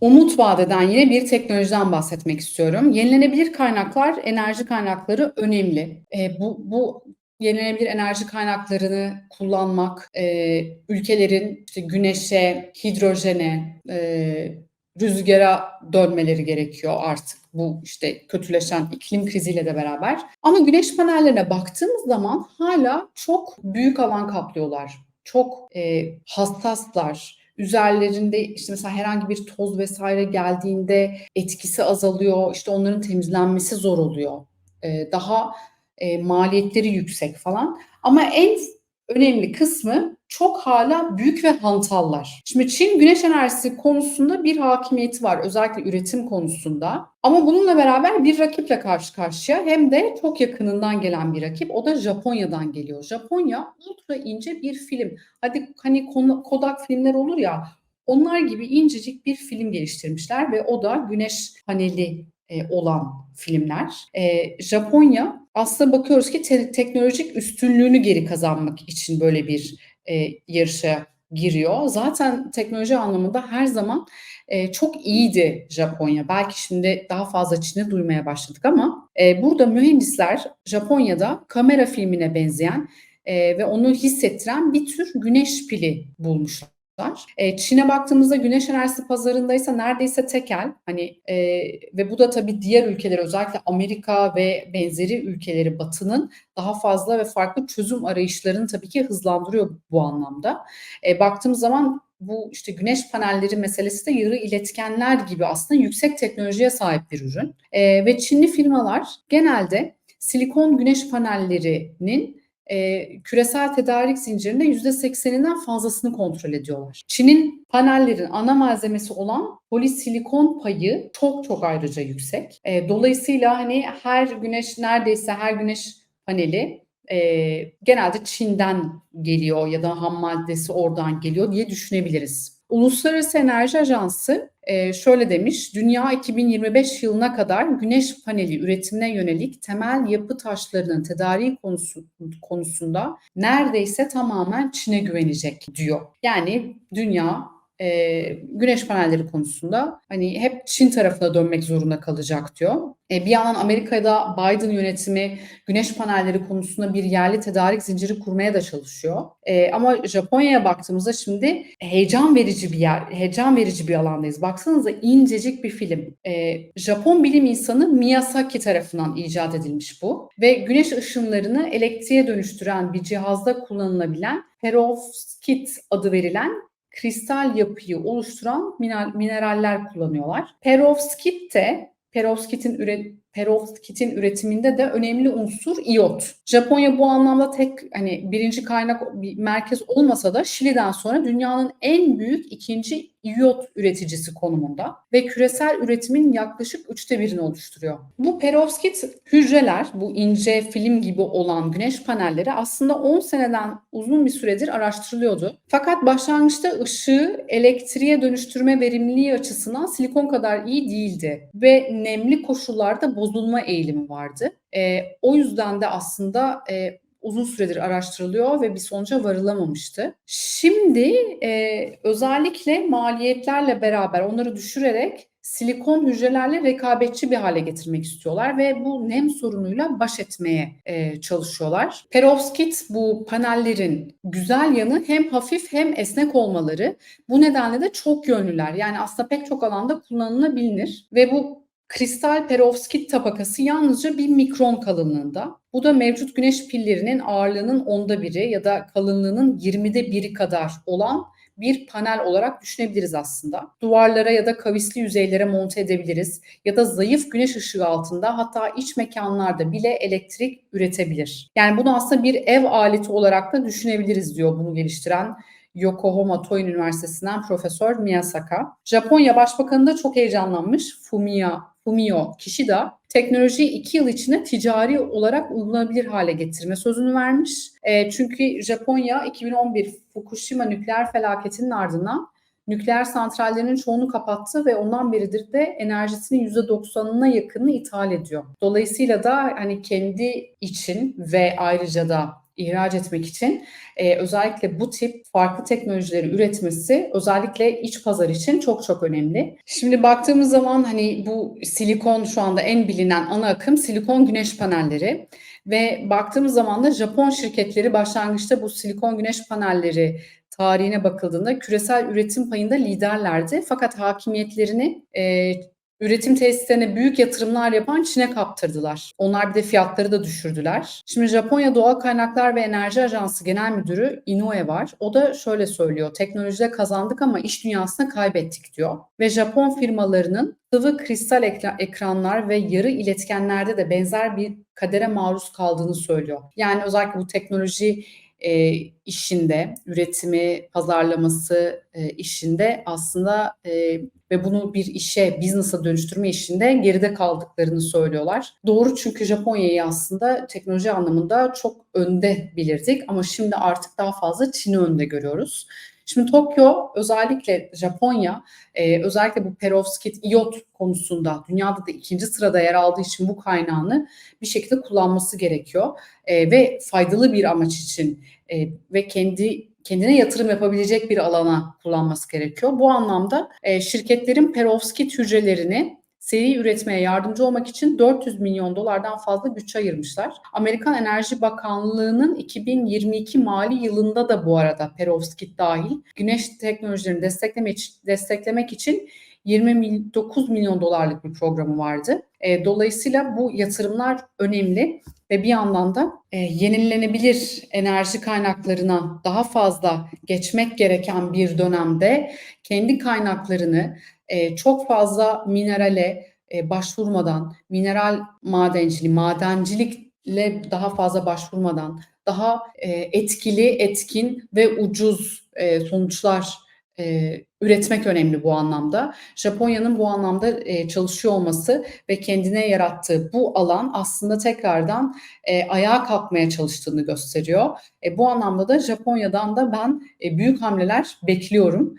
umut vaat yine bir teknolojiden bahsetmek istiyorum. Yenilenebilir kaynaklar, enerji kaynakları önemli. E, bu, bu yenilenebilir enerji kaynaklarını kullanmak, e, ülkelerin işte güneşe, hidrojene, e, rüzgara dönmeleri gerekiyor artık bu işte kötüleşen iklim kriziyle de beraber. Ama güneş panellerine baktığımız zaman hala çok büyük alan kaplıyorlar. Çok e, hassaslar. Üzerlerinde işte mesela herhangi bir toz vesaire geldiğinde etkisi azalıyor. İşte onların temizlenmesi zor oluyor. E, daha e, maliyetleri yüksek falan. Ama en önemli kısmı çok hala büyük ve hantallar. Şimdi Çin güneş enerjisi konusunda bir hakimiyeti var özellikle üretim konusunda. Ama bununla beraber bir rakiple karşı karşıya hem de çok yakınından gelen bir rakip. O da Japonya'dan geliyor. Japonya ultra ince bir film. Hadi hani Kodak filmler olur ya onlar gibi incecik bir film geliştirmişler ve o da güneş paneli e, olan filmler. E, Japonya aslında bakıyoruz ki te- teknolojik üstünlüğünü geri kazanmak için böyle bir e, yarışa giriyor. Zaten teknoloji anlamında her zaman e, çok iyiydi Japonya. Belki şimdi daha fazla Çin'i duymaya başladık ama e, burada mühendisler Japonya'da kamera filmine benzeyen e, ve onu hissettiren bir tür güneş pili bulmuşlar. E, Çin'e baktığımızda güneş enerjisi pazarındaysa neredeyse tekel. Hani e, ve bu da tabii diğer ülkeler özellikle Amerika ve benzeri ülkeleri Batı'nın daha fazla ve farklı çözüm arayışlarını tabii ki hızlandırıyor bu anlamda. E, baktığımız zaman bu işte güneş panelleri meselesi de yarı iletkenler gibi aslında yüksek teknolojiye sahip bir ürün. E, ve Çinli firmalar genelde silikon güneş panellerinin e, küresel tedarik zincirinde %80'inden fazlasını kontrol ediyorlar. Çin'in panellerin ana malzemesi olan polisilikon payı çok çok ayrıca yüksek. E, dolayısıyla hani her güneş neredeyse her güneş paneli e, genelde Çin'den geliyor ya da ham maddesi oradan geliyor diye düşünebiliriz. Uluslararası Enerji Ajansı e, şöyle demiş, dünya 2025 yılına kadar güneş paneli üretimine yönelik temel yapı taşlarının tedariği konusu, konusunda neredeyse tamamen Çin'e güvenecek diyor. Yani dünya e, güneş panelleri konusunda hani hep Çin tarafına dönmek zorunda kalacak diyor. E, bir yandan Amerika'da Biden yönetimi güneş panelleri konusunda bir yerli tedarik zinciri kurmaya da çalışıyor. E, ama Japonya'ya baktığımızda şimdi heyecan verici bir yer, heyecan verici bir alandayız. Baksanıza incecik bir film. E, Japon bilim insanı Miyazaki tarafından icat edilmiş bu ve güneş ışınlarını elektriğe dönüştüren bir cihazda kullanılabilen perovskit adı verilen kristal yapıyı oluşturan mineraller kullanıyorlar. Perovskit de perovskitin üret perovskitin üretiminde de önemli unsur iot. Japonya bu anlamda tek hani birinci kaynak bir merkez olmasa da Şili'den sonra dünyanın en büyük ikinci iot üreticisi konumunda ve küresel üretimin yaklaşık üçte birini oluşturuyor. Bu perovskit hücreler, bu ince film gibi olan güneş panelleri aslında 10 seneden uzun bir süredir araştırılıyordu. Fakat başlangıçta ışığı elektriğe dönüştürme verimliliği açısından silikon kadar iyi değildi ve nemli koşullarda bozulma eğilimi vardı. E, o yüzden de aslında e, uzun süredir araştırılıyor ve bir sonuca varılamamıştı. Şimdi e, özellikle maliyetlerle beraber onları düşürerek silikon hücrelerle rekabetçi bir hale getirmek istiyorlar ve bu nem sorunuyla baş etmeye e, çalışıyorlar. Perovskit bu panellerin güzel yanı hem hafif hem esnek olmaları. Bu nedenle de çok yönlüler. Yani aslında pek çok alanda kullanılabilir ve bu kristal perovskit tabakası yalnızca bir mikron kalınlığında. Bu da mevcut güneş pillerinin ağırlığının onda biri ya da kalınlığının 20'de biri kadar olan bir panel olarak düşünebiliriz aslında. Duvarlara ya da kavisli yüzeylere monte edebiliriz ya da zayıf güneş ışığı altında hatta iç mekanlarda bile elektrik üretebilir. Yani bunu aslında bir ev aleti olarak da düşünebiliriz diyor bunu geliştiren Yokohama Toyin Üniversitesi'nden Profesör Miyasaka. Japonya Başbakanı da çok heyecanlanmış. Fumia Fumio Kishida teknolojiyi iki yıl içinde ticari olarak uygulanabilir hale getirme sözünü vermiş. E, çünkü Japonya 2011 Fukushima nükleer felaketinin ardından nükleer santrallerinin çoğunu kapattı ve ondan beridir de enerjisinin %90'ına yakını ithal ediyor. Dolayısıyla da hani kendi için ve ayrıca da ihraç etmek için e, özellikle bu tip farklı teknolojileri üretmesi özellikle iç pazar için çok çok önemli. Şimdi baktığımız zaman hani bu silikon şu anda en bilinen ana akım silikon güneş panelleri ve baktığımız zaman da Japon şirketleri başlangıçta bu silikon güneş panelleri tarihine bakıldığında küresel üretim payında liderlerdi. Fakat hakimiyetlerini e, üretim tesislerine büyük yatırımlar yapan Çin'e kaptırdılar. Onlar bir de fiyatları da düşürdüler. Şimdi Japonya Doğal Kaynaklar ve Enerji Ajansı Genel Müdürü Inoue var. O da şöyle söylüyor. Teknolojide kazandık ama iş dünyasında kaybettik diyor. Ve Japon firmalarının sıvı kristal ekranlar ve yarı iletkenlerde de benzer bir kadere maruz kaldığını söylüyor. Yani özellikle bu teknoloji e, işinde, üretimi, pazarlaması e, işinde aslında e, ve bunu bir işe, business'a dönüştürme işinde geride kaldıklarını söylüyorlar. Doğru çünkü Japonya'yı aslında teknoloji anlamında çok önde bilirdik ama şimdi artık daha fazla Çin'i önde görüyoruz. Şimdi Tokyo özellikle Japonya e, özellikle bu perovskit iyot konusunda dünyada da ikinci sırada yer aldığı için bu kaynağını bir şekilde kullanması gerekiyor e, ve faydalı bir amaç için e, ve kendi kendine yatırım yapabilecek bir alana kullanması gerekiyor. Bu anlamda e, şirketlerin perovskit hücrelerini seri üretmeye yardımcı olmak için 400 milyon dolardan fazla bütçe ayırmışlar. Amerikan Enerji Bakanlığı'nın 2022 mali yılında da bu arada perovskit dahil güneş teknolojilerini desteklemek, desteklemek için 29 milyon dolarlık bir programı vardı. E, dolayısıyla bu yatırımlar önemli ve bir yandan da e, yenilenebilir enerji kaynaklarına daha fazla geçmek gereken bir dönemde kendi kaynaklarını e, çok fazla minerale e, başvurmadan, mineral madenciliği, madencilikle daha fazla başvurmadan, daha e, etkili, etkin ve ucuz sonuçlar üretmek önemli bu anlamda. Japonya'nın bu anlamda çalışıyor olması ve kendine yarattığı bu alan aslında tekrardan ayağa kalkmaya çalıştığını gösteriyor. Bu anlamda da Japonya'dan da ben büyük hamleler bekliyorum.